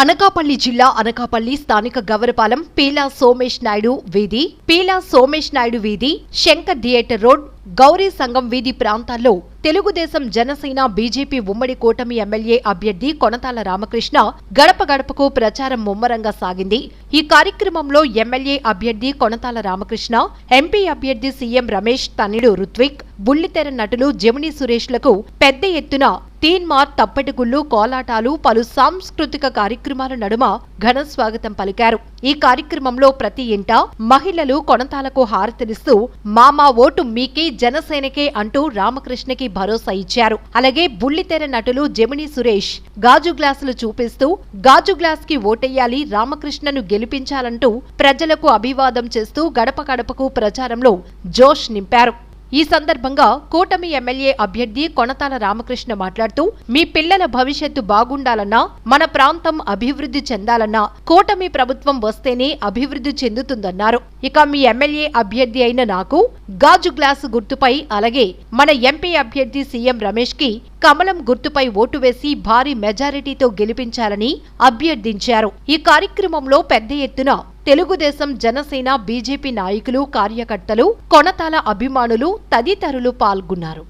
అనకాపల్లి జిల్లా అనకాపల్లి స్థానిక గవరపాలెం పీలా సోమేష్ నాయుడు వీధి. పీలా సోమేష్ నాయుడు వీధి శంకర్ థియేటర్ రోడ్ గౌరీ సంఘం వీధి ప్రాంతాల్లో తెలుగుదేశం జనసేన బీజేపీ ఉమ్మడి కూటమి ఎమ్మెల్యే అభ్యర్థి కొనతాల రామకృష్ణ గడప గడపకు ప్రచారం ముమ్మరంగా సాగింది. ఈ కార్యక్రమంలో ఎమ్మెల్యే అభ్యర్థి కొనతాల రామకృష్ణ ఎంపీ అభ్యర్థి సీఎం రమేష్ తన్నిడు రుత్విక్ బుల్లితెర నటులు జమిని సురేష్లకు పెద్ద ఎత్తున తీన్మార్ తప్పటిగుళ్ళు కోలాటాలు పలు సాంస్కృతిక కార్యక్రమాల నడుమ ఘన స్వాగతం పలికారు. ఈ కార్యక్రమంలో ప్రతి ఇంట మహిళలు కొనతాలకు హారతినిస్తూ మామా ఓటు మీకే జనసేనకే అంటూ రామకృష్ణకి భరోసా ఇచ్చారు. అలాగే బుల్లితెర నటులు జమిని సురేష్ గాజు గ్లాసులు చూపిస్తూ గాజు గ్లాస్కి ఓటెయ్యాలి రామకృష్ణను గెలిపించాలంటూ ప్రజలకు అభివాదం చేస్తూ గడప గడపకు ప్రచారంలో జోష్ నింపారు. ఈ సందర్భంగా కూటమి ఎమ్మెల్యే అభ్యర్థి కొనతాల రామకృష్ణ మాట్లాడుతూ మీ పిల్లల భవిష్యత్తు బాగుండాలన్నా మన ప్రాంతం అభివృద్ధి చెందాలన్నా కూటమి ప్రభుత్వం వస్తేనే అభివృద్ధి చెందుతుందన్నారు. ఇక మీ ఎమ్మెల్యే అభ్యర్థి అయిన నాకు గాజు గ్లాసు గుర్తుపై అలాగే మన ఎంపీ అభ్యర్థి సీఎం రమేష్కి కమలం గుర్తుపై ఓటు వేసి భారీ మెజారిటీతో గెలిపించాలని అభ్యర్థించారు. ఈ కార్యక్రమంలో పెద్ద ఎత్తున తెలుగుదేశం జనసేన బీజేపీ నాయకులు కార్యకర్తలు కొనతాల అభిమానులు తదితరులు పాల్గొన్నారు.